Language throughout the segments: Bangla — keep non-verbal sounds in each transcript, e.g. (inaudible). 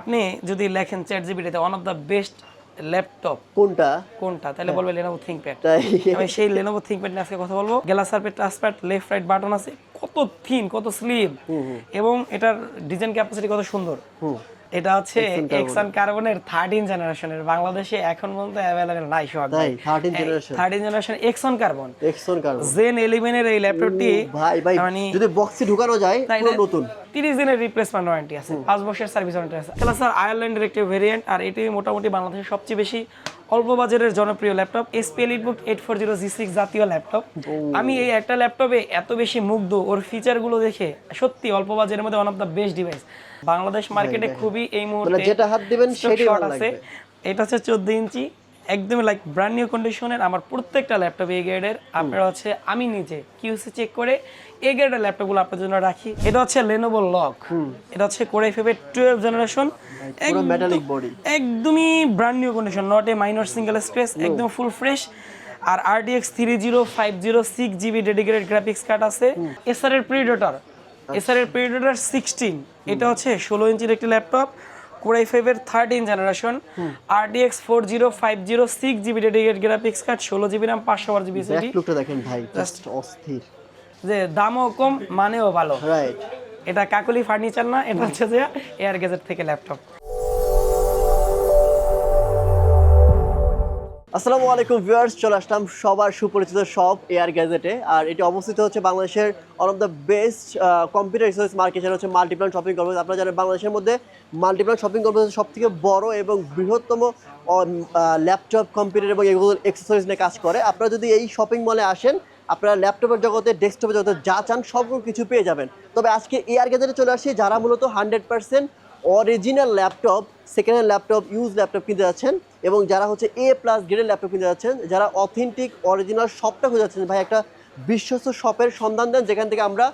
আপনি যদি লেখেন chat জিবিটিতে one of the best laptop কোনটা? কোনটা? তাহলে বলবে লেনোভো থিংকপ্যাড আমি সেই লেনোভো থিংকপ্যাড নিয়ে আজকে কথা বলব। Glass pad touchpad left right button আছে। কত থিন কত স্লিম এবং এটার ডিজাইন ক্যাপাসিটি কত সুন্দর। এটা হচ্ছে এক্সন কার্বনের থার্টিন জেনারেশনের বাংলাদেশে এখন বলতে অ্যাভেলেবেল নাই সব। তাই 13 generation? Thirteen generation X one carbon X one carbon gen এলিমেনের এই ল্যাপটপটি ভাই ভাই মানে যদি বক্সে ঢুকানো যায় পুরো? নতুন। তিরিশ দিনের রিপ্লেসমেন্ট ওয়ারেন্টি আছে। 5 বছরের সার্ভিস ওয়ারেন্টি আছে। তাহলে স্যার আয়ারল্যান্ডের একটি ভেরিয়েন্ট আর এটি মোটামুটি বাংলাদেশের সবচেয়ে বেশি অল্প বাজারের জনপ্রিয় laptop HP EliteBook eight four zero G six জাতীয় ল্যাপটপ। আমি এই একটা ল্যাপটপে এত বেশি মুগ্ধ ওর ফিচারগুলো দেখে সত্যি অল্প বাজারের মধ্যে one of the best device Bangladesh মার্কেটে খুবই এই মুহূর্তে যেটা হাত দিবেন সেটাই আছে। এটা হচ্ছে চোদ্দ ইঞ্চি। একদমই লাইক ব্র্যান্ড নিউ কন্ডিশনের আমার প্রত্যেকটা ল্যাপটপ এই গ্রেডের আপনারা হচ্ছে আমি নিজে কিউসি চেক করে এই গ্রেডের ল্যাপটপগুলো আপনার জন্য রাখি। এটা হচ্ছে লেনোভো লক এটা হচ্ছে কোরাই ফেভের টুয়েলভ জেনারেশন মেটালিক বডি একদমই brand new condition not a minor single space একদম ফুল ফ্রেশ আর RDX three zero five zero six GB dedicated graphics card আছে। এসআর এর প্রিডেটর এসআর এর প্রিডেটর সিক্সটিন এটা হচ্ছে ষোলো ইঞ্চির একটি ল্যাপটপ কোরাই ফাইভের thirteen generation RTX four zero five zero six GB dedicate graphics card ষোলো জিবি রাম পাঁচশো বার জিবি দেখেন ভাই জাস্ট অস্থির। যে দামও কম মানেও ভালো। রাইট এটা কাকুলি ফার্নিচার না এটা হচ্ছে যে এয়ার গেজেট থেকে ল্যাপটপ আসসালামু আলাইকুম ভিউয়ার্স, চলে আসলাম সবার সুপরিচিত শপ এয়ার গ্যাজেটে আর এটি অবস্থিত হচ্ছে বাংলাদেশের one of the best computer resource market সেটা হচ্ছে মাল্টিপ্লান শপিং কমপ্লেক্স আপনারা জানেন বাংলাদেশের মধ্যে মাল্টিপ্লান শপিং কমপ্লেক্স সব থেকে বড় এবং বৃহত্তম ল্যাপটপ কম্পিউটার এবং এগুলো এক্সেসরিজ নিয়ে কাজ করে। আপনারা যদি এই শপিং মলে আসেন, আপনারা ল্যাপটপের জগতে ডেস্কটপের জগতে যা চান সব কিছু পেয়ে যাবেন। তবে আজকে এয়ার গ্যাজেটে চলে আসি, যারা মূলত hundred percent original laptop second hand laptop use laptop কিনতে যাচ্ছেন এবং যারা হচ্ছে এ প্লাস গ্রেডের ল্যাপটপ কিনতে যাচ্ছেন, যারা অথেন্টিক অরিজিনাল শপটা খুঁজে যাচ্ছেন ভাই, একটা বিশ্বস্ত শপের সন্ধান দেন, যেখান থেকে আমরা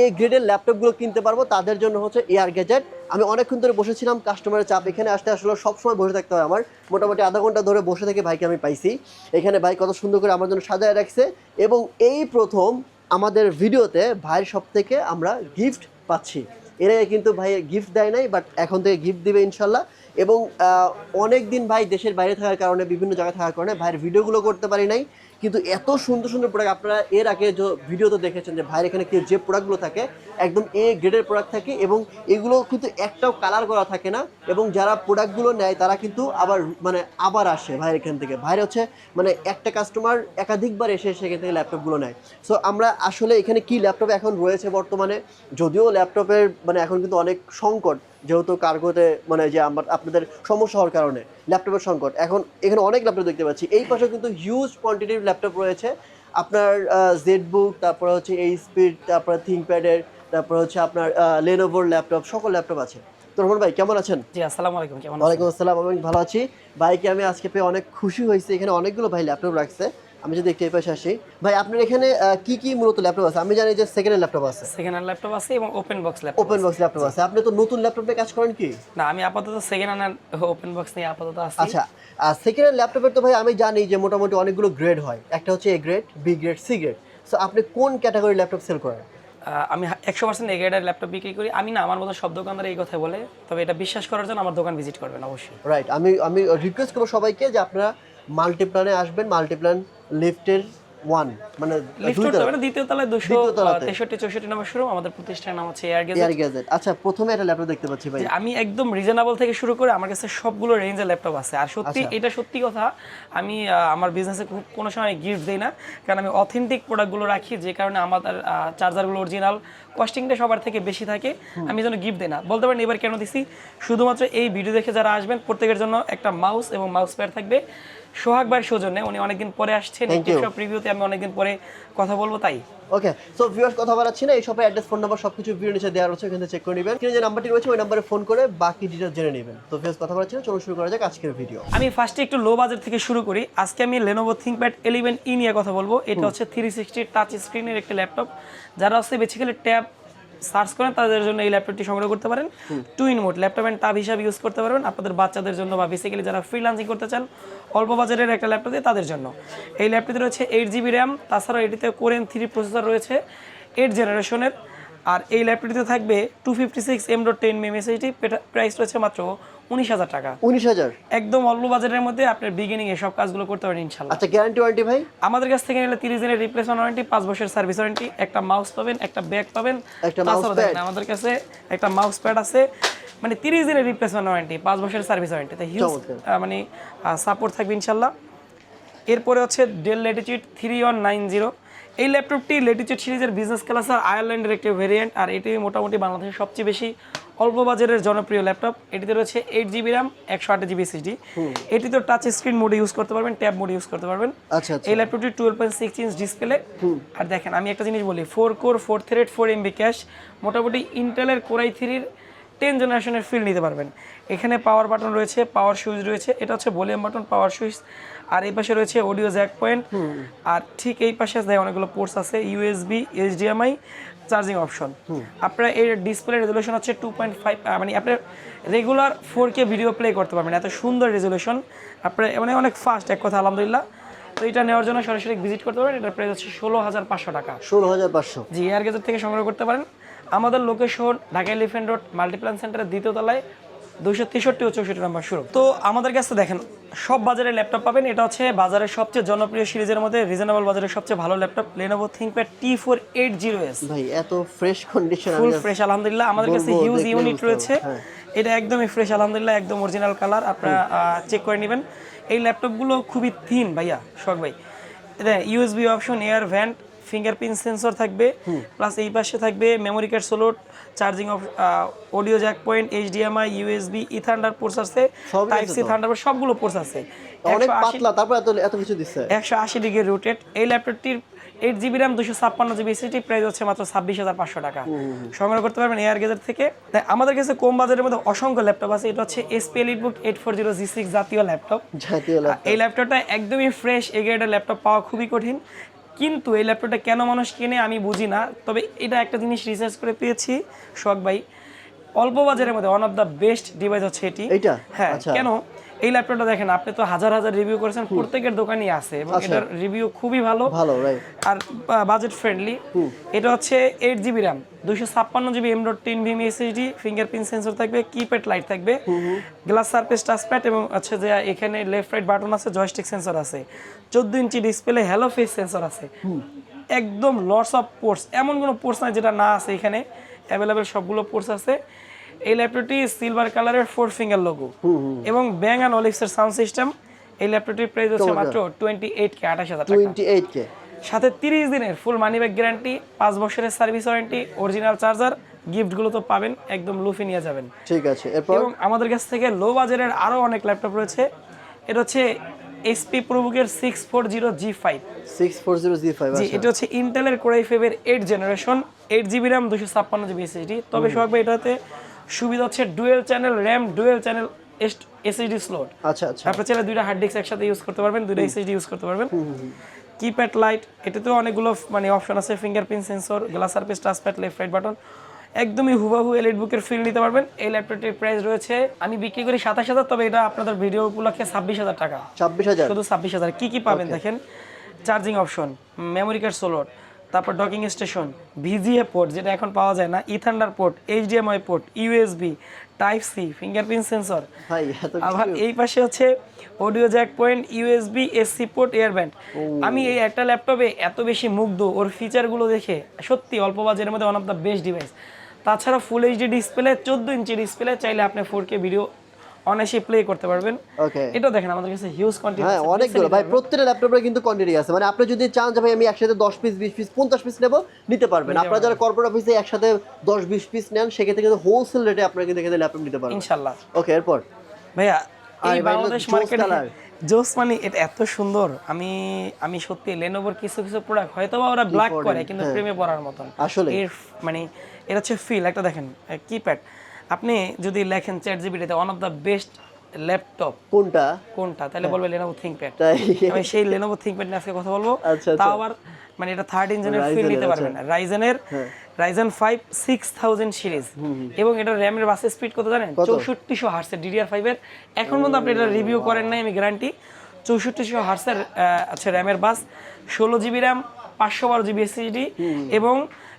এ গ্রেডের ল্যাপটপগুলো কিনতে পারব, তাদের জন্য হচ্ছে এয়ার গ্যাজেট আমি অনেকক্ষণ ধরে বসেছিলাম কাস্টমারের চাপ এখানে আসতে আসলে সবসময় বসে থাকতে হয় আমার। মোটামুটি আধা ঘণ্টা ধরে বসে থেকে ভাইকে আমি পাইছি। এখানে ভাই কত সুন্দর করে আমার জন্য সাজায় রাখছে এবং এই প্রথম আমাদের ভিডিওতে ভাইয়ের সব থেকে আমরা গিফট পাচ্ছি। এর কিন্তু ভাই গিফট দেয় নাই বাট এখন থেকে গিফট দিবে ইনশাল্লাহ। এবং অনেক দিন ভাই দেশের বাইরে থাকার কারণে, বিভিন্ন জায়গায় থাকার কারণে ভাইয়ের ভিডিওগুলো করতে পারি নাই। কিন্তু এত সুন্দর সুন্দর প্রোডাক্ট আপনারা এর আগে যে ভিডিওতে দেখেছেন যে ভাইয়ের এখানে কি যে প্রোডাক্টগুলো থাকে, একদম এ গ্রেডের প্রোডাক্ট থাকে এবং এগুলো কিন্তু একটাও কালার করা থাকে না এবং যারা প্রোডাক্টগুলো নেয় তারা কিন্তু আবার মানে আবার আসে ভাইয়ের এখান থেকে। ভাইয়ের হচ্ছে মানে একটা কাস্টমার একাধিকবার এসে সেখান থেকে ল্যাপটপগুলো নেয়। সো আমরা আসলে এখানে কি ল্যাপটপ এখন রয়েছে বর্তমানে? যদিও ল্যাপটপের মানে এখন কিন্তু অনেক সংকট যেহেতু কার্গোতে মানে যে আমার আপনাদের সমস্যা হওয়ার কারণে ল্যাপটপের সংকট। এখন এখানে অনেক ল্যাপটপ দেখতে পাচ্ছি। এই পাশে কিন্তু হিউজ কোয়ান্টিটির ল্যাপটপ রয়েছে। আপনার জেড বুক তারপরে হচ্ছে এই স্পিড তারপরে থিঙ্কপ্যাডের তারপর হচ্ছে আপনার লেনোভোর ল্যাপটপ সকল ল্যাপটপ আছে। তো রহমান ভাই কেমন আছেন? জি আসসালামু আলাইকুম কেমন? ওয়ালাইকুম আসসালাম আমি ভালো আছি। ভাইকে আমি আজকে পেয়ে অনেক খুশি হয়েছি। এখানে অনেকগুলো ভাই ল্যাপটপ রাখছে। আমি যদি একটু এই পাশে আসি। ভাই আপনার এখানে কি কি মূলত ল্যাপটপ আছে? আমি জানি যে সেকেন্ড হ্যান্ড ল্যাপটপ আছে। সেকেন্ড হ্যান্ড ল্যাপটপ আছে এবং open box laptop open box laptop আছে। আপনি তো নতুন ল্যাপটপে কাজ করেন কি? না আমি আপাতত সেকেন্ড হ্যান্ড ওপেন বক্স নিয়ে আপাতত আছি। আচ্ছা আর সেকেন্ড হ্যান্ড ল্যাপটপের তো ভাই আমি জানি যে মোটামুটি অনেকগুলো গ্রেড হয়। একটা হচ্ছে A grade B grade C grade so আপনি কোন ক্যাটাগরি ল্যাপটপ সেল করেন? আমি একশো পার্সেন্ট এগ্রেডের ল্যাপটপ বিক্রি করি। আমি না আমার মতো সব দোকানদার এই কথা বলে। তবে এটা বিশ্বাস করার জন্য আমার দোকান ভিজিট করবেন অবশ্যই। রাইট আমি আমি রিকোয়েস্ট করব সবাইকে যে আপনারা মাল্টিপ্লানে আসবেন মাল্টিপ্লান লিফটের ওয়ান মানে লিফট দুই করতে হবে না দ্বিতীয় তলায় দুশো তেষট্টি চৌষট্টি নম্বর শুরু আমাদের প্রতিষ্ঠানের নাম এয়ার গ্যাজেট আচ্ছা প্রথমে একটা ল্যাপটপ দেখতে পাচ্ছি ভাই। আমি একদম রিজনেবল থেকে শুরু করে আমার কাছে সবগুলো রেঞ্জের ল্যাপটপ আছে। আর সত্যি আচ্ছা। এটা সত্যি কথা আমি আমার বিজনেসে খুব কোনো সময় গিফট দিই না। কারণ আমি অথেন্টিক প্রোডাক্টগুলো রাখি যে কারণে আমাদের চার্জারগুলো অরিজিনাল কস্টিংটা সবার থেকে বেশি থাকে। আমি যেন গিফট দিই না। বলতে পারেন এবার কেন দিছি? শুধুমাত্র এই ভিডিও দেখে যারা আসবেন প্রত্যেকের জন্য একটা মাউস এবং মাউস প্যাড থাকবে। সোহাগ ভাইয়ের সৌজন্যে উনি অনেকদিন পরে আসছেন. সব রিভিউতে আমি অনেকদিন পরে কথা বলব তাই? ওকে সো ভিউয়ার্স কথা বলাচ্ছি না এই শপের অ্যাড্রেস ফোন নাম্বার সবকিছু ভিডিও নিচে দেওয়া রয়েছে থেকে চেক করে নেবেন। কিনে যে নাম্বারটি রয়েছে ওই নাম্বারে ফোন করে বাকি ডিটেলস জেনে নেবেন। তো ভিউয়ার্স কথা বলাচ্ছি না চলুন শুরু করা যাক আজকের ভিডিও আমি ফার্স্টে একটু লো বাজেট থেকে শুরু করি। আজকে আমি লেনোভো থিঙ্কপ্যাড ইলেভেন ই নিয়ে কথা বলব। এটা হচ্ছে থ্রি সিক্সটি টাচ স্ক্রিনের একটি ল্যাপটপ যারা হচ্ছে বেসিক্যালি ট্যাব সার্চ করেন তাদের জন্য এই ল্যাপটপটি সংগ্রহ করতে পারেন। Two in mode laptop and tab হিসাবে ইউজ করতে পারবেন আপনাদের বাচ্চাদের জন্য বা বেসিক্যালি যারা ফ্রিলান্সিং করতে চান অল্প বাজারের একটা ল্যাপটপ দিয়ে তাদের জন্য। এই ল্যাপটপটি রয়েছে এইট জিবি র্যাম তাছাড়াও এটিতে কোরেন থ্রি প্রসেসর রয়েছে এইট জেনারেশনের আর এই ল্যাপটপটিতে থাকবে two fifty six M dot ten মেমএসএইচডি price রয়েছে মাত্র উনিশ হাজার টাকা। উনিশ হাজার? একদম অল্প বাজারের মধ্যে আপনার বিগিনিং এ সব কাজগুলো করতে পারেন ইনশাল্লাহ। আচ্ছা গ্যারান্টি ওয়ারেন্টি ভাই? আমাদের কাছ থেকে নিলে তিরিশ দিনের রিপ্লেসমেন্ট ওয়ারেন্টি পাঁচ বছরের সার্ভিস ওয়ারেন্টি একটা মাউস পাবেন একটা ব্যাগ পাবেন একটা mouse দেখেন আমাদের কাছে একটা মাউস প্যাড আছে। মানে তিরিশ দিনের রিপ্লেসমেন্ট ওয়ারেন্টি পাঁচ বছরের সার্ভিস ওয়ারেন্টি তাই হিউজ মানে সাপোর্ট থাকবে ইনশাল্লাহ। এরপরে হচ্ছে Dell Latitude three one nine zero এই ল্যাপটপটি লেটিচিউড সিরিজের বিজনেস ক্লাস আর আয়ারল্যান্ডের একটি ভেরিয়েন্ট আর এটি মোটামুটি বাংলাদেশের সবচেয়ে বেশি অল্প বাজারের জনপ্রিয় ল্যাপটপ। এটিতে রয়েছে এইট জিবি র্যাম একশো আট জিবি এসএসডি এটিতে টাচ স্ক্রিন মোডে ইউজ করতে পারবেন ট্যাব মোডে ইউজ করতে পারবেন। আচ্ছা আচ্ছা। এই ল্যাপটপটি twelve point six inch display আর দেখেন আমি একটা জিনিস বলি four core four thread four MB cache মোটামুটি ইন্টেলের কোরাই থ্রির টেন জেনারেশনের ফিল নিতে পারবেন। এখানে পাওয়ার বাটন রয়েছে পাওয়ার সুইচ রয়েছে এটা হচ্ছে ভলিউম বাটন পাওয়ার সুইচ আর এই পাশে রয়েছে অডিও জ্যাক পয়েন্ট আর ঠিক এই পাশে দেয় অনেকগুলো পোর্টস আছে ইউএসবি এইচডিএমআই চার্জিং অপশন আপনার এই ডিসপ্লে রেজলিউশন হচ্ছে টু পয়েন্ট ফাইভ মানে আপনার regular four K video play করতে পারবেন এত সুন্দর রেজলিউশন আপনার মানে অনেক ফাস্ট এক কথা আলহামদুলিল্লাহ। তো এটা নেওয়ার জন্য সরাসরি ভিজিট করতে পারেন এটার প্রাইস হচ্ছে ষোলো হাজার পাঁচশো টাকা। ষোলো হাজার পাঁচশো। জি এয়ার গেজের থেকে সংগ্রহ করতে পারেন। আমাদের location Dhaka Elephant Road Multiplan সেন্টারের দ্বিতীয় তলায়। দুইশো তেষট্টি ও চৌষট্টি নম্বর শুরু তো আমাদের কাছে দেখেন সব বাজারে ল্যাপটপ পাবেন। এটা হচ্ছে বাজারের সবচেয়ে জনপ্রিয় সিরিজের মধ্যে রিজনেবল বাজারের সবচেয়ে ভালো laptop Lenovo ThinkPad T four eight zero S ভাই এত ফ্রেশ কন্ডিশন ফুল ফ্রেশ আলহামদুলিল্লাহ। আমাদের কাছে হিউজ ইউনিট রয়েছে। হ্যাঁ। এটা একদমই ফ্রেশ আলহামদুলিল্লাহ একদম অরিজিনাল কালার আপনারা চেক করে নেবেন। এই ল্যাপটপগুলো খুবই থিন ভাইয়া শখ ভাই। এটা USB option air vent fingerprint sensor থাকবে প্লাস এই পাশে থাকবে memory card slot charging of audio jack point HDMI USB ethernet ports আছে টাইপ সি। থান্ডার সবগুলো পোর্টস আছে। অনেক পাতলা তারপর এত এত কিছু দিচ্ছে। একশো আশি ডিগ্রি রোটেট এই ল্যাপটপটির এইট জিবি র্যাম দুশো ছাপ্পান্ন জিবি এসিটি প্রাইস হচ্ছে মাত্র ছাব্বিশ হাজার পাঁচশো টাকা। সংগ্রহ করতে পারবেন এয়ার গেজের থেকে। তাই আমাদের কাছে কম বাজারের মধ্যে অসংখ্য ল্যাপটপ আছে। এটা হচ্ছে HP EliteBook eight four zero G six জাতীয় ল্যাপটপ জাতীয় ল্যাপটপ এই ল্যাপটপটা একদমই ফ্রেশ এই গ্রেডের ল্যাপটপ পাওয়া খুবই কঠিন। কিন্তু এই ল্যাপটপটা কেন মানুষ কেনে আমি বুঝি না তবে এটা একটা জিনিস রিসার্চ করে পেয়েছি শখ ভাই। অল্প বাজারের মধ্যে one of the best device হচ্ছে এটি। এটা হ্যাঁ আচ্ছা। কেন? এই ল্যাপটপটা দেখেন আপনি তো হাজার হাজার রিভিউ করেছেন প্রত্যেকের দোকানই আছে এবং। এটার রিভিউ খুবই ভালো। ভালো আর বাজেট ফ্রেন্ডলি এটা হচ্ছে এইট জিবি র্যাম দুইশো ছাপ্পান্ন GB M dot ten VM SSD fingerprint sensor থাকবে কিপ্যাড লাইট থাকবে গ্লাস সারফেস টাচপ্যাড এবং হচ্ছে যে এখানে লেফট রাইট বাটন আছে জয়স্টিক সেন্সর আছে চোদ্দ inch display hello face sensor আছে। একদম লটস অফ পোর্টস এমন কোনো পোর্টস নাই যেটা না আছে এখানে। অ্যাভেলেবেল সবগুলো পোর্টস আছে। এই ল্যাপটপটি সিলভার কালারের ফোর ফিঙ্গার লোগো এবং ব্যাং অ্যান্ড অলিক্সের সাউন্ড সিস্টেম এই ল্যাপটপটির প্রাইস হচ্ছে মাত্র টোয়েন্টি এইট কে আঠাশ হাজার টোয়েন্টি এইট কে সাথে তিরিশ দিনের ফুল মানি ব্যাক গ্যারান্টি পাঁচ বছরের সার্ভিস ওয়ারেন্টি অরিজিনাল চার্জার গিফটগুলো তো পাবেন একদম লুফি নিয়ে যাবেন। ঠিক আছে এবং আমাদের কাছ থেকে লো বাজারের আরও অনেক ল্যাপটপ রয়েছে। এটা হচ্ছে HP প্রোবুকের six four zero G five six four zero G five G এটা হচ্ছে ইন্টেলের কোরাই ফাইভের eight generation eight GB RAM দুশো ছাপ্পান্ন জিবি এসএসডি তবে ভাই এটাতে সুবিধা হচ্ছে dual channel RAM dual channel SSD slot. আচ্ছা আচ্ছা। আপনি চাইলে দুইটা হার্ড ডিস্ক একসাথে ইউজ করতে পারবেন দুইটা এসএসডি ইউজ করতে পারবেন। কিপ্যাড লাইট এটাতেও অনেকগুলো মানে অপশন আছে fingerprint sensor glass surface touchpad left right button একদমই হুবাহু এলইড বুকের ফিল নিতে পারবেন। এই ল্যাপটপটির প্রাইস রয়েছে আমি বিক্রি করি সাতাশ হাজার তবে এটা আপনাদের ভিডিও উপলক্ষে ছাব্বিশ হাজার টাকা। ছাব্বিশ হাজার? শুধু ছাব্বিশ হাজার। কি কি পাবেন দেখেন? চার্জিং অপশন মেমোরি কার্ড সোলোড তারপর ডকিং স্টেশন ভিজিএ পোর্ট যেটা এখন পাওয়া যায় না ethernet port HDMI port USB type C fingerprint sensor আবার এই পাশে হচ্ছে audio jack point USB SC port এয়ারব্যান্ড আমি এই একটা ল্যাপটপে এত বেশি মুগ্ধ ওর ফিচারগুলো দেখে সত্যি অল্প বাজারের মধ্যে one of the best device তাছাড়া ফুল এইচডি ডিসপ্লে চোদ্দ ইঞ্চি ডিসপ্লে চাইলে আপনি ফোর কে ভিডিও অনায়াসে প্লে করতে পারবেন। ওকে এটাও দেখেন আমাদের কাছে হিউজ কন্টেন্ট হ্যাঁ অনেকগুলো। ভাই প্রত্যেকটা ল্যাপটপের কিন্তু কোয়ান্টিটি আছে। মানে আপনি যদি চান যে ভাই আমি একসাথে দশ পিস বিশ পিস পঞ্চাশ পিস নেব নিতে পারবেন। আপনারা যারা কর্পোরেট অফিসে একসাথে দশ বিশ পিস নেন সেক্ষেত্রে কিন্তু হোলসেল রেটে আপনারা কিন্তু এখানে ল্যাপটপ নিতে পারবেন। ইনশাল্লাহ ওকে এরপর? ভাইয়া এই বাংলাদেশ মার্কেটে জোস (laughs) মানে এটা এত সুন্দর। আমি আমি সত্যি লেনোভোর কিছু কিছু প্রোডাক্ট হয়তো বা ওরা ব্ল্যাক করে কিন্তু প্রেমে পড়ার মতন। আসলে। এর মানে এটা হচ্ছে ফিল একটা দেখেন কিপ্যাড আপনি যদি লেখেন chat জিবিটিতে one of the best laptop কোনটা? কোনটা? তাহলে বলবে লেনোভো থিঙ্কপ্যাড তাই? আমি সেই লেনোভো থিঙ্কপ্যাড নিয়ে আজকে কথা বলব। আচ্ছা, তাও আচ্ছা। আবার মানে এটা থার্ড ইঞ্জিনের ফিল নিতে পারবেন রাইজেনের হ্যাঁ। Ryzen five six thousand series এবং এটা র্যামের বাসের স্পিড কত জানেন? চৌষট্টিশো হার্সের ডিডিআর ফাইভের এখন পর্যন্ত আপনি এটা রিভিউ করেন নাই আমি গ্যারান্টি চৌষট্টিশো হার্সের আচ্ছা র্যামের বাস ষোলো জিবি র্যাম পাঁচশো বারো জিবি এসএসডি এবং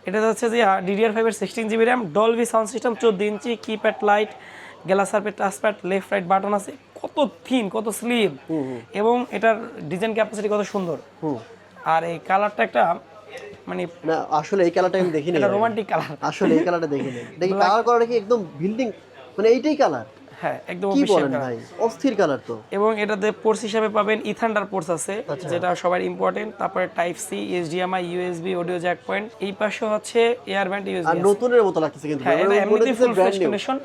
এটা হচ্ছে যে ডিডিআর ফাইভের sixteen GB RAM Dolby sound system চোদ্দ ইঞ্চি কিপ্যাড লাইট গ্লাসারপের টাচপ্যাড লেফট রাইট বাটন আছে। কত থিন কত স্লিম এবং এটার ডিজাইন ক্যাপাসিটি কত সুন্দর। আর এই কালারটা একটা মানে না আসলে এই কালারটা আমি দেখিনি এটা রোমান্টিক কালার আসলে এই কালারটা দেখিনি। দেখি কালার করাটা কি একদম বিল্ডিং মানে এইটাই কালার হ্যাঁ একদম কি বলেন ভাই? অস্থির কালার তো। এবং এটাতে পোর্টস হিসাবে পাবেন ইথান্ডার পোর্টস আছে। যেটা সবার ইম্পর্টেন্ট তারপরে type C HDMI USB audio jack point এই পাশে হচ্ছে এয়ার ব্যান্ড আর নতুনের মতো লাগতেছে কিন্তু হ্যাঁ এটা এমনিতেই ফুল ফ্রেশ কন্ডিশন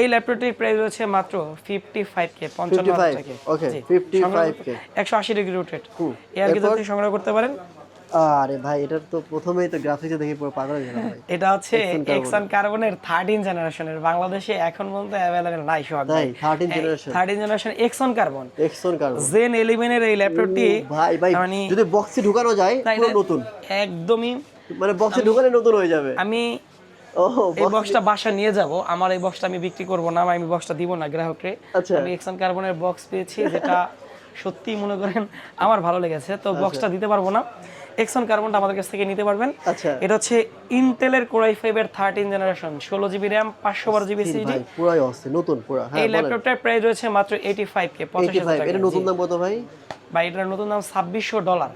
এই ল্যাপটপটির প্রাইস হচ্ছে মাত্র ফিফটি ফাইভ কে পঞ্চান্ন 55, টাকা। 55K একশো আশি ডিগ্রি রোটেট এয়ার গেজার থেকে সংগ্রহ করতে পারেন। আরে ভাই এটার তো প্রথমেই তো গ্রাফিক্সে দেখে পুরো পাগল হয়ে গেলাম এটা হচ্ছে এক্সন কার্বনের থার্টিন জেনারেশনের বাংলাদেশে এখন পর্যন্ত অ্যাভেলেবেল নাই সোহাগ তাই 13 generation thirteen generation X one carbon X one carbon gen ইলেভেনের এই ল্যাপটপটি ভাই ভাই মানে যদি বক্সে ঢুকানো যায় পুরো নতুন। একদমই। মানে বক্সে ঢুকালে নতুন হয়ে যাবে। আমি এই বক্সটা বাসা নিয়ে যাব। আমার এই বক্সটা আমি বিক্রি করব না আমি বক্সটা দিব না গ্রাহককে আচ্ছা। আমি এক্সন কার্বনের বক্স পেয়েছি যেটা (laughs) সত্যি মনে করেন আমার ভালো লেগেছে। তো বক্সটা দিতে পারব না। এক্সন কার্বনটা আমাদের কাছ থেকে নিতে পারবেন। আচ্ছা। এটা হচ্ছে ইন্টেলের কোরাই ফাইভের থার্টিন জেনারেশন ষোলো জিবি র্যাম পাঁচশো বারো জিবি সিডি ভাই পুরাই অস্থির নতুন পুরা হ্যাঁ এই ল্যাপটপটার প্রাইস রয়েছে মাত্র এইটি ফাইভ কে পঁচাশি হাজার 85 টাকা। এটা নতুন দাম কত ভাই? বা এটার নতুন দাম ছাব্বিশশো ডলার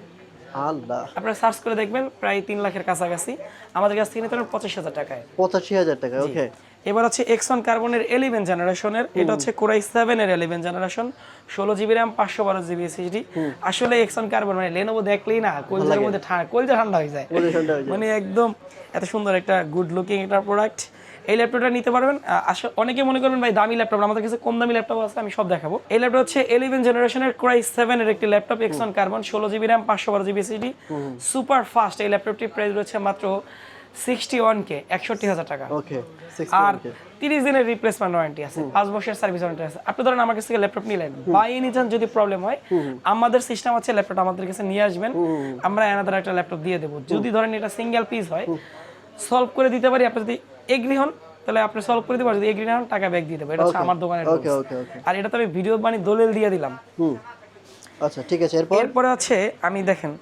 আল্লাহ। আপনারা সার্চ করে দেখবেন প্রায় তিন লাখের কাছাকাছি। আমাদের কাছ থেকে নিতে পারেন পঁচিশ হাজার টাকায়। পঁচাশি হাজার টাকা ওকে এবার হচ্ছে এক্সন কার্বনের এলিভেন জেনারেশনের এটা হচ্ছে কোরাই সেভেনের এলিভেন জেনারেশন ষোলো জিবি র্যাম পাঁচশো বারো জিবি এসএসডি আসলে এক্সন কার্বন মানে লেনোভো দেখলেই না কলজার মধ্যে কলজা ঠান্ডা হয়ে হয়ে যায়। মানে একদম এত সুন্দর একটা গুড লুকিং একটা প্রোডাক্ট এই ল্যাপটপটা নিতে পারবেন আসলে অনেকে মনে করবেন ভাই দামি ল্যাপটপ আমাদের কাছে কম দামি ল্যাপটপ আছে আমি সব দেখাবো। এই ল্যাপটপ হচ্ছে ইলেভেন জেনারেশনের ক্রাই সেভেনের একটি ল্যাপটপ এক্সন কার্বন ষোলো জিবি র্যাম পাঁচশো বারো জিবি এসএসডি সুপার ফাস্ট এই ল্যাপটপটির প্রাইস রয়েছে মাত্র সিক্সটি ওয়ান কে একষট্টি হাজার টাকা। ওকে আর তিরিশ দিনের রিপ্লেসমেন্ট ওয়ারেন্টি আছে পাঁচ বছরের সার্ভিস ওয়ারেন্টি আছে। আপনি ধরেন আমার কাছ থেকে ল্যাপটপ নিলেন বাই এনি চান্স যদি প্রবলেম হয় আমাদের সিস্টেম আছে ল্যাপটপ আমাদের কাছে নিয়ে আসবেন আমরা এনাদের একটা ল্যাপটপ দিয়ে দেবো। যদি ধরেন এটা সিঙ্গেল পিস হয় সলভ করে দিতে পারি আপনি যদি এগ্রি হন তাহলে আপনি সলভ করে পারেন যদি এগ্রি না হন টাকা ব্যাক দিয়ে দেবো। এটা হচ্ছে আমার দোকানের আর এটা তো আমি ভিডিও বানিয়ে দলিল দিয়ে দিলাম। আচ্ছা ঠিক আছে এরপর? এরপরে হচ্ছে আমি দেখেন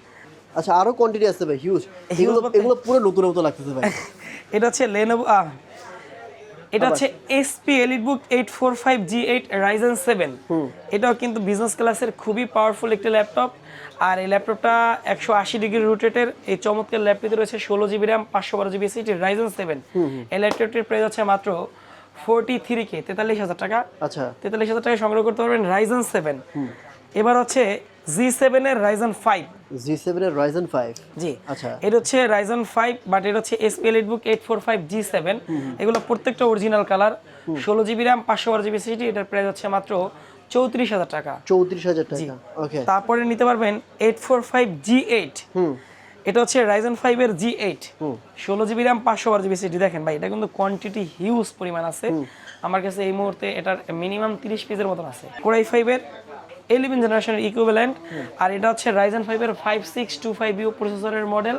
আচ্ছা আরও কোয়ান্টিটি আছে ভাই হিউজ এগুলো এগুলো পুরো নতুন মতো লাগতেছে ভাই। (laughs) এটা হচ্ছে লেনোভো এটা হচ্ছে HP EliteBook eight four five G eight Ryzen seven এটাও কিন্তু বিজনেস ক্লাসের খুবই পাওয়ারফুল একটি ল্যাপটপ আর এই ল্যাপটপটা একশো আশি ডিগ্রি রুটেটের এই চমৎকার ল্যাপটপটিতে রয়েছে ষোলো জিবি র্যাম পাঁচশো বারো জিবি সিটি রাইজেন সেভেন এই ল্যাপটপটির প্রাইস হচ্ছে মাত্র ফোরটি থ্রি কে তেতাল্লিশ হাজার টাকা। আচ্ছা। তেতাল্লিশ হাজার টাকায় সংগ্রহ করতে পারবেন রাইজেন সেভেন এবার হচ্ছে জি সেভেনের রাইজেন ফাইভ জি সেভেনের রাইজেন ফাইভ জি। আচ্ছা। এটা হচ্ছে রাইজন ফাইভ বাট এটা হচ্ছে HP EliteBook eight four five G seven এগুলো প্রত্যেকটা অরিজিনাল কালার ষোলো জিবি র্যাম পাঁচশো বারো জিবি সিটি এটার প্রাইস হচ্ছে মাত্র চৌত্রিশ হাজার টাকা। চৌত্রিশ হাজার টাকা। ওকে তারপরে নিতে পারবেন eight four five G eight hmm. এটা হচ্ছে রাইজন ফাইভের জি এইট ষোলো জিবি র্যাম পাঁচশো বারো জিবি সিটি দেখেন ভাই এটা কিন্তু কোয়ান্টিটি হিউজ পরিমাণ আছে। আমার কাছে এই মুহূর্তে এটার মিনিমাম তিরিশ পিসের মতন আছে। কোরাই ফাইভের ইলেভেন জেনারেশনের ইকুইভ্যালেন্ট আর এটা হচ্ছে রাইজন ফাইভের five six two five U প্রসেসরের model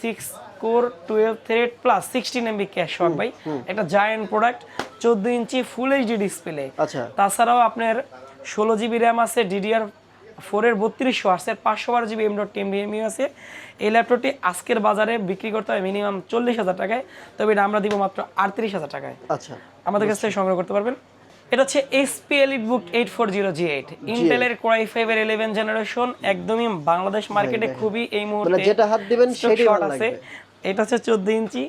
six core twelve thread plus sixteen MB cache shot ভাই। একটা জায়ান্ট প্রোডাক্ট চোদ্দ ইঞ্চি ফুল এইচডি ডিসপ্লে আচ্ছা। তাছাড়াও আপনার ষোলো জিবি র্যাম আছে ডিডিআর ফোরের বত্রিশশো আছে পাঁচশো বারো জিবি এম ডট টিএমবিএমইউ আছে। এই ল্যাপটপটি আজকের বাজারে বিক্রি করতে হয় মিনিমাম চল্লিশ হাজার টাকায় তবে এটা আমরা দিব মাত্র আটত্রিশ হাজার টাকায়। আচ্ছা। আমাদের কাছ থেকে সংগ্রহ করতে পারবেন। এটা হচ্ছে HP elite book eight four zero G. Eight ইন্টেলের ফাইভ এর ইলেভেন জেনারেশন একদমই বাংলাদেশ মার্কেটে খুবই এই মানে মুহূর্তে যেটা হাত দিবেন ভালো আছে। এটা হচ্ছে চোদ্দ ইঞ্চি।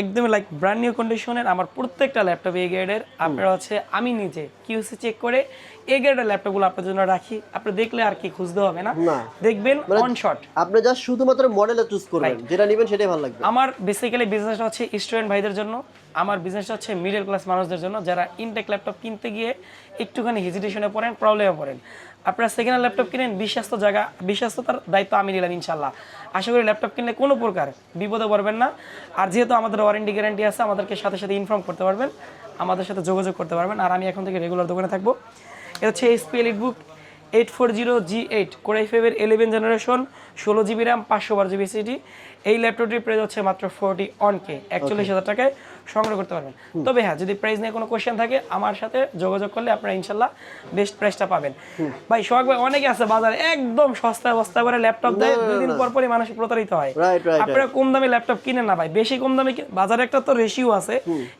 একদমই লাইক ব্র্যান্ড নিউ কন্ডিশনের আমার প্রত্যেকটা ল্যাপটপ এই গ্রেডের আপনারা হচ্ছে আমি নিজে কিউসি চেক করে এই গ্রেডের ল্যাপটপগুলো আপনার জন্য রাখি। আপনি দেখলে আর কি খুঁজতে হবে না। না। দেখবেন অন শট আপনি জাস্ট শুধুমাত্র মডেলটা চুজ করবেন। যেটা নেবেন সেটাই ভালো লাগবে। আমার বেসিক্যালি বিজনেসটা হচ্ছে স্টুডেন্ট ভাইদের জন্য। আমার বিজনেসটা হচ্ছে মিডল ক্লাস মানুষদের জন্য। যারা ইনটেক ল্যাপটপ কিনতে গিয়ে একটুখানি হেজিটেশনে পড়েন প্রবলেমে পড়েন। আপনারা সেকেন্ড হ্যান্ড ল্যাপটপ কিনেন বিশ্বস্ত জায়গা বিশ্বস্ততার দায়িত্ব আমি নিলাম ইনশাল্লাহ আশা করি ল্যাপটপ কিনলে কোনো প্রকার বিপদে পড়বেন না। আর যেহেতু আমাদের ওয়ারেন্টি গ্যারান্টি আছে আমাদেরকে সাথে সাথে ইনফর্ম করতে পারবেন আমাদের সাথে যোগাযোগ করতে পারবেন। আর আমি এখন থেকে রেগুলার দোকানে থাকব। এটা হচ্ছে HP elite book eight four zero G eight core i ফাইভের ইলেভেন জেনারেশন ষোলো জিবি র্যাম পাঁচশো বারো জিবি সিটি এই ল্যাপটপটির প্রাইস হচ্ছে মাত্র ফোরটি অন কে একচল্লিশ হাজার টাকায়। সংগ্রহ করতে পারবেন। তবে হ্যাঁ যদি প্রাইস নিয়ে কোনো কোশ্চেন থাকে আমার সাথে যোগাযোগ করলে আপনারা ইনশাল্লাহ বেস্ট প্রাইসটা পাবেন। ভাই সোহাগ ভাই অনেকে আছে বাজারে একদম সস্তায় বস্তা করে ল্যাপটপ দেয় দুদিন পর পরই মানুষ প্রতারিত হয়। আপনারা কম দামে ল্যাপটপ কিনেন না ভাই। বেশি কম দামে বাজারে একটা তো রেশিও আছে।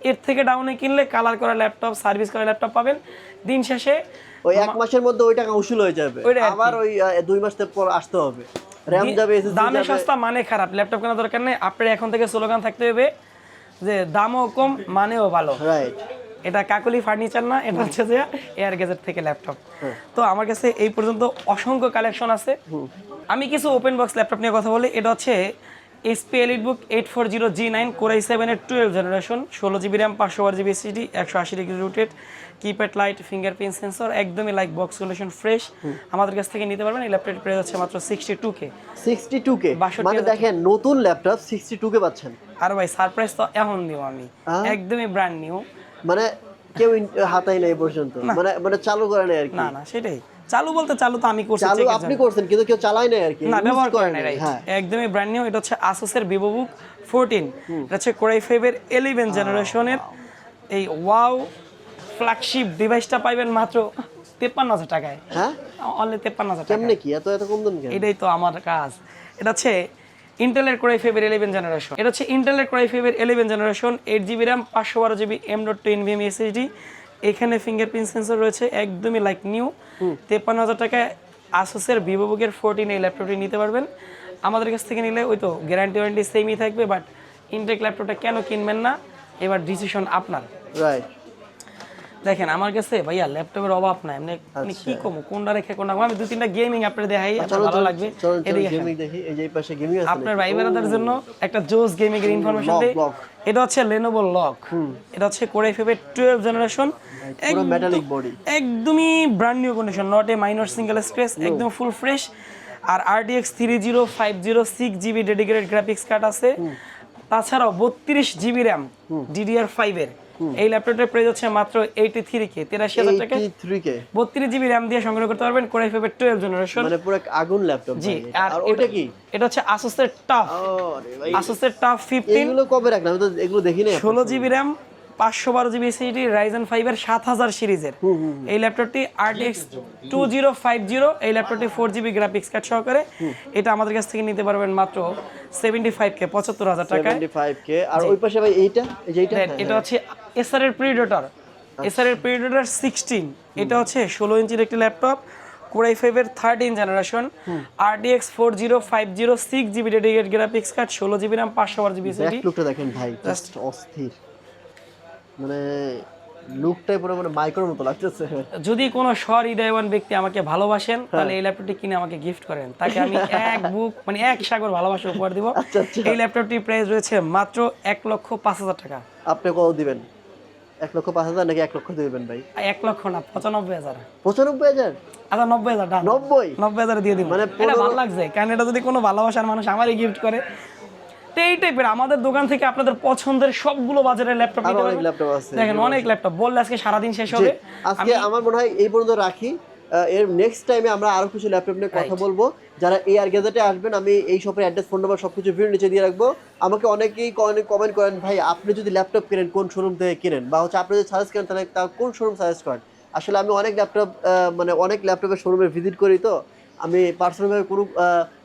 এর থেকে ডাউনে কিনলে কালার করা ল্যাপটপ সার্ভিস করা ল্যাপটপ পাবেন। দিন শেষে ওই এক মাসের মধ্যে ওই টাকা উসুল হয়ে যাবে। আবার ওই দুই মাস পর আসতে হবে। র্যাম যাবে দামে সস্তা মানে খারাপ। ল্যাপটপ কেনার দরকার নেই। আপনার এখন থেকে স্লোগান থাকতে হবে যে দামও কম মানেও ভালো। রাইট এটা কাকলি ফার্নিচার না এটা হচ্ছে যে এয়ার গেজেট থেকে ল্যাপটপ তো আমার কাছে এই পর্যন্ত অসংখ্য কালেকশন আছে। আমি কিছু ওপেন বক্স ল্যাপটপ নিয়ে কথা বলি। এটা হচ্ছে HP elite book eight four zero G nine core i সেভেনের টুয়েলভ জেনারেশন ষোলো জিবি র্যাম পাঁচশো বার জিবি এসিডি একশো আশি degree rooted keypad light fingerprint sensor একদমই লাইক বক্স সলিউশন ফ্রেশ আমাদের কাছ থেকে নিতে পারবেন এই ল্যাপটপ প্রাইস হচ্ছে মাত্র sixty two K sixty two K মানে দেখেন নতুন ল্যাপটপ সিক্সটি টু কে পাচ্ছেন। আর ভাই সারপ্রাইজ তো এখন দিব আমি। একদমই ব্র্যান্ড নিউ মানে কেউ হাতাই নাই পর্যন্ত। মানে মানে চালু করে নাই আর কি। না না সেটাই। চালু বলতে চালু তো আমি করছি চালু আপনি করছেন কিন্তু কেউ চালাই নাই আর কি। না ব্যবহার করে নাই হ্যাঁ। একদমই ব্র্যান্ড নিউ এটা হচ্ছে আসুসের ভিভো বুক ফোরটিন এটা হচ্ছে কোরাই ফাইভের ইলেভেন জেনারেশনের এই ওয়াও ফ্ল্যাগশিপ ডিভাইসটা পাইবেন মাত্র তেপ্পান্ন হাজার টাকায়। হ্যাঁ? অনলি তেপ্পান্ন হাজার টাকা কি? এত এত কম দাম কেন? এটাই তো আমার কাজ। এটা হচ্ছে ইন্টেলের কোরাই ফাইভের ইলেভেন জেনারেশন এটা হচ্ছে ইন্টেলের কোরাই ফাইভের eleven generation eight GB RAM পাঁচশো বারো GB M dot two NVMe SSD এখানে ফিঙ্গারপ্রিন্ট সেন্সর রয়েছে একদমই লাইক নিউ তেপ্পান্ন হাজার টাকায় আসুসের ভিভো বুকের ফোরটিন এই ল্যাপটপটি নিতে পারবেন। আমাদের কাছ থেকে নিলে ওই তো গ্যারান্টি ওয়ারেন্টি সেমই থাকবে বাট ইনটেক ল্যাপটপটা কেন কিনবেন না? এবার ডিসিশন আপনার। রাইট দেখেন আমার কাছে ভাইয়া ল্যাপটপের অভাব নাই। এমনি মানে কি কমু কোনটা রেখে কোনটা আমি দু তিনটা গেমিং আপনার দেখাই ভালো লাগবে। গেমিং দেখি এই যে পাশে গেমিং আছে আপনার ভাই বেড়াদার জন্য একটা জোস গেমিং এর ইনফরমেশন দেই। এটা হচ্ছে লেনোভো লক এটা হচ্ছে কোরাই ফাইভের টুয়েলভ জেনারেশন একদম মেটালিক বডি একদমই brand new condition not a minor single scratch একদম ফুল ফ্রেশ আর RTX three zero five zero six GB dedicated graphics card আছে। তাছাড়াও বত্রিশ জিবি র্যাম ডিডিআর ফাইভ এর। এই ল্যাপটপটার প্রাইস হচ্ছে মাত্র এইটি থ্রি কে তিরাশি হাজার টাকা। 83 কে বত্রিশ জিবি র্যাম দিয়ে সংগ্রহ করতে পারবেন কোরাই ফাইভের টুয়েলভ জেনারেশন মানে পুরো আগুন ল্যাপটপ জি আর ওটা কি? এটা হচ্ছে আসুসের টাফ আসুসের টাফ ফিফটিন এগুলো কবে রাখলাম? তো এগুলো দেখি না ষোলো জিবি র্যাম পাঁচশো বারো জিবি এসএসডি রাইজেন ফাইভের সাত হাজার সিরিজের। এই ল্যাপটপটি RTX two zero five zero এই ল্যাপটপটি ফোর জিবি গ্রাফিক্স কার্ড সহকারে। এটা আমাদের কাছ থেকে নিতে পারবেন মাত্র সেভেন্টি ফাইভ কে পঁচাত্তর হাজার টাকায়। 75 কে আর ওই পাশে ভাই এইটা? এটা হচ্ছে এসআর এর প্রিডেটর এসআর এর প্রিডেটর সিক্সটিন এটা হচ্ছে ষোলো ইঞ্চির একটি ল্যাপটপ কোরাই ফাইভের thirteen generation RTX four zero five zero six GB dedicate graphics card ষোলো জিবি র্যাম পাঁচশো বারো জিবি দেখেন ভাই জাস্ট অস্থির। মানে লুকটাই পুরো মানে মাইক্রোর মতো লাগতেছে। যদি কোনো সহৃদয়বান ব্যক্তি আমাকে ভালোবাসেন তাহলে এই ল্যাপটপটি কিনে আমাকে গিফট করেন। তাকে আমি (laughs) এক বুক মানে এক সাগর ভালোবাসা উপহার দিব। আচ্ছা, আচ্ছা। এই ল্যাপটপটির প্রাইস রয়েছে মাত্র এক লক্ষ পাঁচ হাজার টাকা। আপনি কত দিবেন? এক লক্ষ পাঁচ হাজার নাকি এক লক্ষ দিবেন ভাই? এক লক্ষ না পঁচানব্বই হাজার। পঁচানব্বই হাজার? আচ্ছা নব্বই হাজার নব্বই? নব্বই হাজার দিয়ে দিব। মানে ভালো লাগছে। কারণ এটা যদি কোনো ভালোবাসার মানুষ আমারই গিফট করে তো এই টাইপের আমাদের দোকান থেকে আপনাদের পছন্দের সবগুলো বাজারের ল্যাপটপ নিতে পারবেন। ল্যাপটপ আছে দেখেন অনেক ল্যাপটপ বললে আজকে শেষ হবে। আজকে আমার মনে হয় এই পর্যন্ত রাখি। এর নেক্সট টাইমে আমরা আরও কিছু ল্যাপটপ নিয়ে কথা বলব। যারা এই আর গ্যাজেটে আসবেন আমি এই শপের অ্যাড্রেস ফোন নাম্বার সবকিছু ভিডিও নিচে দিয়ে রাখব। আমাকে অনেকেই কমেন্ট করেন ভাই আপনি যদি ল্যাপটপ কেনেন কোন শোরুম থেকে কেনেন? বা হচ্ছে আপনি যদি সাজেস্ট করেন তাহলে তা কোন শোরুম সাজেস্ট করেন? আসলে আমি অনেক ল্যাপটপ মানে অনেক ল্যাপটপের শোরুমে ভিজিট করি তো। আমি পার্সোনালভাবে কোনো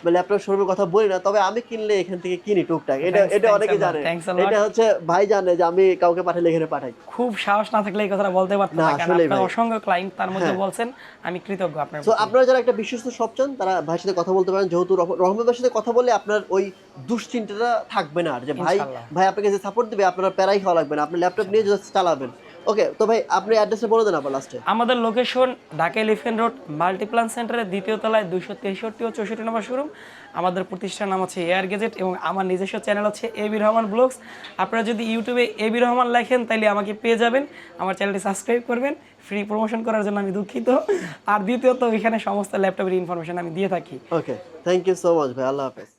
ল্যাপটপ শোরুমের কথা বলি না তবে আমি কিনলে এখান থেকে কিনি টুকটাক। এটা এটা অনেকে জানে. এটা হচ্ছে ভাই জানে যে আমি কাউকে পাঠালে এখানে পাঠাই। খুব সাহস না থাকলে এই কথাটা বলতে পারতাম না, কারণ আপনার অসংখ্য ক্লায়েন্ট তার মধ্যে হ্যাঁ। বলছেন আমি কৃতজ্ঞ আপনার তো আপনারা যারা একটা বিশ্বস্ত শপ চান তারা ভাইয়ের সাথে কথা বলতে পারেন। যেহেতু রহ- রহমান ভাইয়ের সাথে কথা বললে আপনার ওই দুশ্চিন্তাটা থাকবে না আর যে ভাই ভাই আপনাকে যে সাপোর্ট দিবে আপনারা প্যারাই খাওয়া লাগবে না আপনি ল্যাপটপ নিয়ে জাস্ট চালাবেন। ওকে তো ভাই আপনি অ্যাড্রেসটা বলে দেন আবার লাস্টে আমাদের location Dhaka elephant road Multiplan সেন্টারের দ্বিতীয় তলায় দুইশো তেষট্টি ও চৌষট্টি নম্বর শোরুম আমাদের প্রতিষ্ঠান নাম হচ্ছে এয়ার গেজেট এবং আমার নিজস্ব চ্যানেল হচ্ছে এ বি রহমান ব্লগস আপনারা যদি ইউটিউবে এবি রহমান লেখেন তাহলে আমাকে পেয়ে যাবেন। আমার চ্যানেলটি সাবস্ক্রাইব করবেন। ফ্রি প্রমোশন করার জন্য আমি দুঃখিত। আর দ্বিতীয়ত এখানে সমস্ত ল্যাপটপের ইনফরমেশন আমি দিয়ে থাকি। Okay thank you so much ভাই আল্লাহ হাফেজ।